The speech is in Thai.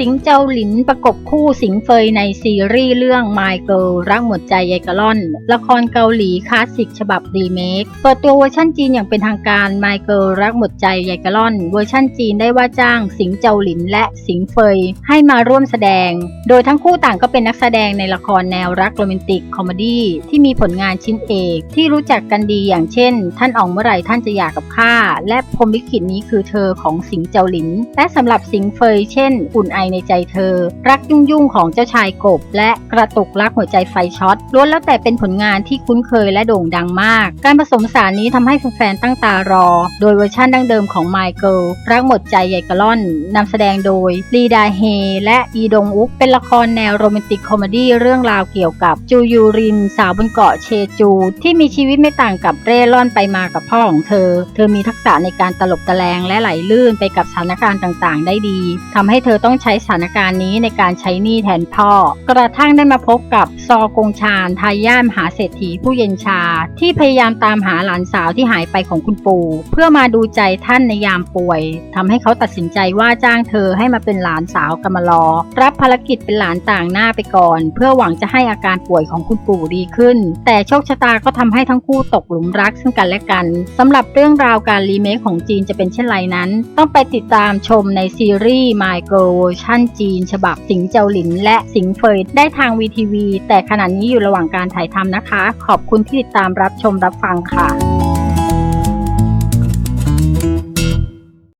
สิงเจ้าหลินประกบคู่สิงเฟยในซีรีส์เรื่อง My Girl รักหมดใจยายกะล่อน ละครเกาหลีคลาสสิกฉบับรีเมคเปิดตัวเวอร์ชันจีนอย่างเป็นทางการ My Girl รักหมดใจยายกะล่อน เวอร์ชันจีนได้ว่าจ้างสิงเจ้าหลินและสิงเฟยให้มาร่วมแสดง โดยทั้งคู่ต่างก็เป็นนักแสดงในละครแนวรักโรแมนติกคอมเมดี้ที่มีผลงานชิ้นเอกที่รู้จักกันดีอย่างเช่น ท่านอองเมื่อไหร่ท่านจะอยากกับข้าและพรมลิขิตนี้คือเธอของสิงเจ้าหลิน และสำหรับสิงเฟยเช่น อุ่นไอในใจเธอ รักยุ่งยุ่งของเจ้าชายกบ และกระตุกรักหัวใจไฟช็อตล้วนแล้วแต่เป็นผลงานที่คุ้นเคยและโด่งดังมาก การผสมสารนี้ทำให้แฟนๆตั้งตารอ โดยเวอร์ชันดั้งเดิมของ My Girl รักหมดใจใหญ่กะล่อนนำแสดงโดยลีดาเฮและอีดงอุกเป็นละครแนวโรแมนติกคอมดี้เรื่องราวเกี่ยวกับจูยูริน สาวบนเกาะเชจู ที่มีชีวิตไม่ต่างกับเร่ร่อนไปมากับพ่อของเธอ เธอมีทักษะในการตลบตะแลงและไหลลื่นไปกับสถานการณ์ต่างๆ ได้ดีทำให้เธอต้องใช้สถานการณ์นี้ในการใช้หนี้แทนพ่อ กระทั่งได้มาพบกับซอกงชานทายาทมหาเศรษฐีผู้เย็นชา ที่พยายามตามหาหลานสาวที่หายไปของคุณปู่ เพื่อมาดูใจท่านในยามป่วยทำให้เขาตัดสินใจว่าจ้างเธอให้มาเป็นหลานสาวกำมารอรับภารกิจเป็นหลานต่างหน้าไปก่อน เพื่อหวังจะให้อาการป่วยของคุณปู่ดีขึ้น แต่โชคชะตาก็ทำให้ทั้งคู่ตกหลุมรักซึ่งกันและกันสำหรับเรื่องราวการรีเมคของจีนจะเป็นเช่นไรนั้น ต้องไปติดตามชมในซีรีส์ My Girl เวอร์ชันจีน ฉบับสิงเจ้าหลิน และสิงเฟยได้ทางวีทีวีแต่ขณะนี้อยู่ระหว่างการถ่ายทำนะคะ ขอบคุณที่ติดตามรับชมรับฟังค่ะ